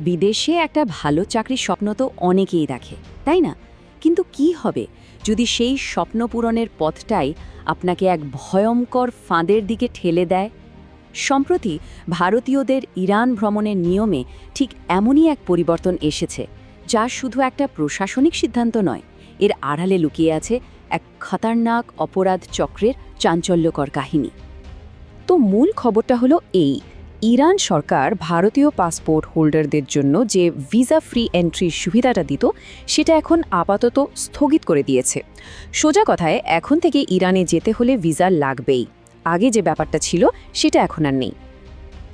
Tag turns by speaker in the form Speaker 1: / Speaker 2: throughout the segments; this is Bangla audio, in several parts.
Speaker 1: বিদেশে একটা ভালো চাকরির স্বপ্ন তো অনেকেই দেখে, তাই না? কিন্তু কি হবে যদি সেই স্বপ্ন পূরণের পথটাই আপনাকে এক ভয়ঙ্কর ফাঁদের দিকে ঠেলে দেয়? সম্প্রতি ভারতীয়দের ইরান ভ্রমণের নিয়মে ঠিক এমনই এক পরিবর্তন এসেছে, যা শুধু একটা প্রশাসনিক সিদ্ধান্ত নয়, এর আড়ালে লুকিয়ে আছে এক খতরনাক অপরাধ চক্রের চাঞ্চল্যকর কাহিনী।
Speaker 2: তো মূল খবরটা হলো এই ইরান সরকার ভারতীয় পাসপোর্ট হোল্ডারদের জন্য যে ভিসা ফ্রি এন্ট্রির সুবিধাটা দিত, সেটা এখন আপাতত স্থগিত করে দিয়েছে। সোজা কথায়, এখন থেকে ইরানে যেতে হলে ভিসা লাগবেই। আগে যে ব্যাপারটা ছিল, সেটা এখন আর নেই।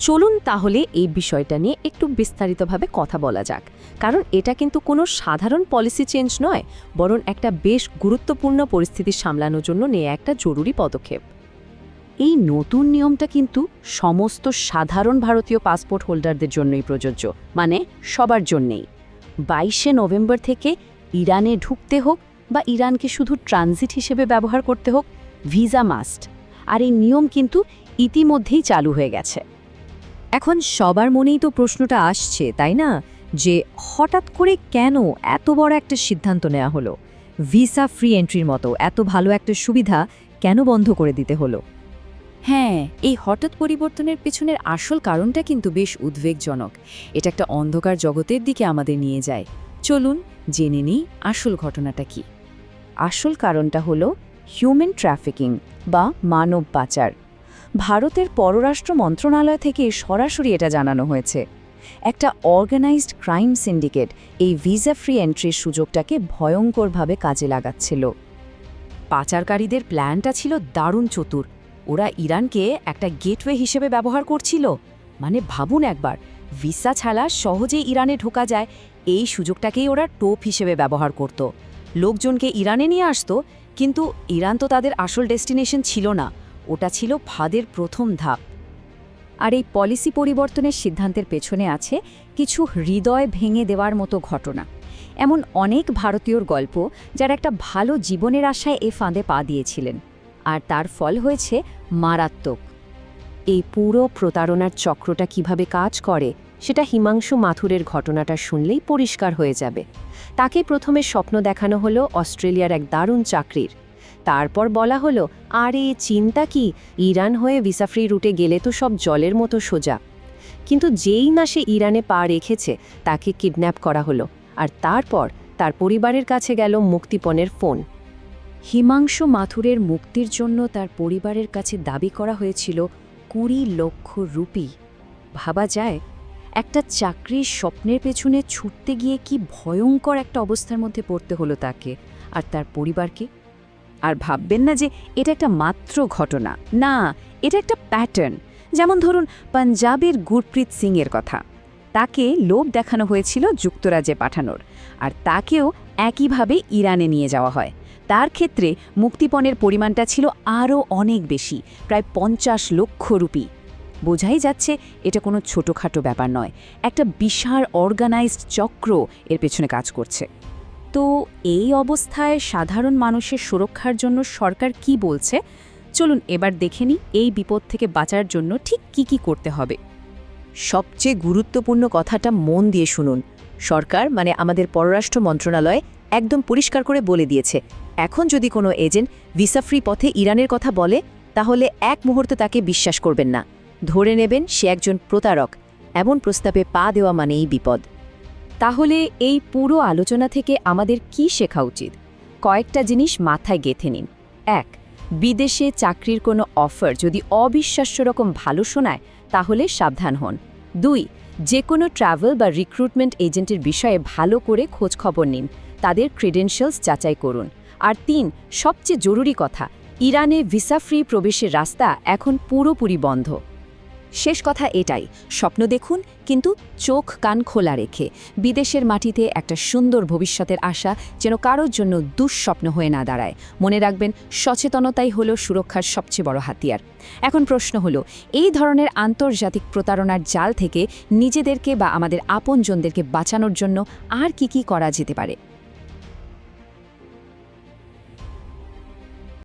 Speaker 2: চলুন তাহলে এই বিষয়টা নিয়ে একটু বিস্তারিতভাবে কথা বলা যাক। কারণ এটা কিন্তু কোনো সাধারণ পলিসি চেঞ্জ নয়, বরং একটা বেশ গুরুত্বপূর্ণ পরিস্থিতি সামলানোর জন্য নেওয়া একটা জরুরি পদক্ষেপ। এই নতুন নিয়মটা কিন্তু সমস্ত সাধারণ ভারতীয় পাসপোর্ট হোল্ডারদের জন্যই প্রযোজ্য মানে সবার জন্যেই। বাইশে নভেম্বর থেকে ইরানে ঢুকতে হোক বা ইরানকে শুধু ট্রানজিট হিসেবে ব্যবহার করতে হোক, ভিসা মাস্ট। আর এই নিয়ম কিন্তু ইতিমধ্যেই চালু হয়ে গেছে। এখন সবার মনেই তো প্রশ্নটা আসছে, তাই না? যে হঠাৎ করে কেন এত বড় একটা সিদ্ধান্ত নেওয়া হলো? ভিসা ফ্রি এন্ট্রির মতো এত ভালো একটা সুবিধা কেন বন্ধ করে দিতে হলো?
Speaker 1: হ্যাঁ এই হঠাৎ পরিবর্তনের পেছনের আসল কারণটা কিন্তু বেশ উদ্বেগজনক। এটা একটা অন্ধকার জগতের দিকে আমাদের নিয়ে যায়। চলুন জেনে নিই আসল ঘটনাটা কি।
Speaker 2: আসল কারণটা হলো হিউম্যান ট্রাফিকিং বা মানব পাচার। ভারতের পররাষ্ট্র মন্ত্রণালয় থেকে সরাসরি এটা জানানো হয়েছে। একটা অর্গানাইজড ক্রাইম সিন্ডিকেট এই ভিসা ফ্রি এন্ট্রির সুযোগটাকে ভয়ঙ্করভাবে কাজে লাগাচ্ছিল।
Speaker 1: পাচারকারীদের প্ল্যানটা ছিল দারুণ চতুর। ওরা ইরানকে একটা গেটওয়ে হিসেবে ব্যবহার করছিল। মানে ভাবুন একবার, ভিসা ছাড়া সহজেই ইরানে ঢোকা যায়, এই সুযোগটাকেই ওরা টোপ হিসেবে ব্যবহার করত। লোকজনকে ইরানে নিয়ে আসতো, কিন্তু ইরান তো তাদের আসল ডেস্টিনেশন ছিল না, ওটা ছিল ফাদের প্রথম ধাপ।
Speaker 2: আর এই পলিসি পরিবর্তনের সিদ্ধান্তের পেছনে আছে কিছু হৃদয় ভেঙে দেওয়ার মতো ঘটনা। এমন অনেক ভারতীয়র গল্প যারা একটা ভালো জীবনের আশায় এ ফাঁদে পা দিয়েছিলেন। আর তার ফল হয়েছে মারাত্মক।
Speaker 1: এই পুরো প্রতারণার চক্রটা কীভাবে কাজ করে, সেটা হিমাংশু মাথুরের ঘটনাটা শুনলেই পরিষ্কার হয়ে যাবে। তাকে প্রথমে স্বপ্ন দেখানো হলো অস্ট্রেলিয়ার এক দারুণ চাকরির। তারপর বলা হলো, আরে, চিন্তা কি? ইরান হয়ে ভিসাফ্রি রুটে গেলে তো সব জলের মতো সোজা। কিন্তু যেই না সে ইরানে পা রেখেছে, তাকে কিডন্যাপ করা হলো। আর তারপর তার পরিবারের কাছে গেল মুক্তিপণের ফোন।
Speaker 2: হিমাংশু মাথুরের মুক্তির জন্য তার পরিবারের কাছে দাবি করা হয়েছিল, কুড়ি লক্ষ রুপি। ভাবা যায়, একটা চাকরির স্বপ্নের পেছনে ছুটতে গিয়ে কি ভয়ঙ্কর একটা অবস্থার মধ্যে পড়তে হলো তাকে আর তার পরিবারকে? আর ভাববেন না যে এটা একটা মাত্র ঘটনা। না, এটা একটা প্যাটার্ন যেমন ধরুন, পাঞ্জাবের গুরপ্রীত সিংয়ের কথা। তাকে লোভ দেখানো হয়েছিল যুক্তরাজ্যে পাঠানোর। আর তাকেও একইভাবে ইরানে নিয়ে যাওয়া হয়। তার ক্ষেত্রে মুক্তিপণের পরিমাণটা ছিল আরও অনেক বেশি, প্রায় পঞ্চাশ লক্ষ রুপি। বোঝাই যাচ্ছে এটা কোনো ছোটোখাটো ব্যাপার নয়, একটা বিশাল অর্গানাইজড চক্র এর পেছনে কাজ করছে। তো এই অবস্থায় সাধারণ মানুষের সুরক্ষার জন্য সরকার কি বলছে? চলুন এবার দেখে নিই এই বিপদ থেকে বাঁচার জন্য ঠিক কি কি করতে হবে।
Speaker 1: সবচেয়ে গুরুত্বপূর্ণ কথাটা মন দিয়ে শুনুন। সরকার মানে আমাদের পররাষ্ট্র মন্ত্রণালয়, একদম পরিষ্কার করে বলে দিয়েছে। এখন যদি কোনো এজেন্ট ভিসা ফ্রি পথে ইরানের কথা বলে, তাহলে এক মুহূর্তে তাকে বিশ্বাস করবেন না। ধরে নেবেন সে একজন প্রতারক। এমন প্রস্তাবে পা দেওয়া মানেই বিপদ।
Speaker 2: তাহলে এই পুরো আলোচনা থেকে আমাদের কি শেখা উচিত? কয়েকটা জিনিস মাথায় গেথে নিন। এক, বিদেশে চাকরির কোনো অফার যদি অবিশ্বাস্য রকম ভালো শোনায় তাহলে সাবধান হন। দুই যে কোনো ট্রাভেল বা রিক্রুটমেন্ট এজেন্টের বিষয়ে ভালো করে খোঁজ খবর নিন। তাদের ক্রেডেনশিয়ালস যাচাই করুন। আর তিন, সবচেয়ে জরুরি কথা, ইরানে ভিসা ফ্রি প্রবেশের রাস্তা এখন পুরোপুরি বন্ধ। শেষ কথা এটাই। স্বপ্ন দেখুন, কিন্তু চোখ কান খোলা রেখে। বিদেশের মাটিতে একটা সুন্দর ভবিষ্যতের আশা যেন কারোর জন্য দুঃস্বপ্ন হয়ে না দাঁড়ায়। মনে রাখবেন, সচেতনতাই হলো সুরক্ষার সবচেয়ে বড় হাতিয়ার। এখন প্রশ্ন হলো, এই ধরনের আন্তর্জাতিক প্রতারণার জাল থেকে নিজেদেরকে বা আমাদের আপনজনদেরকে বাঁচানোর জন্য আর কি কি করা যেতে পারে?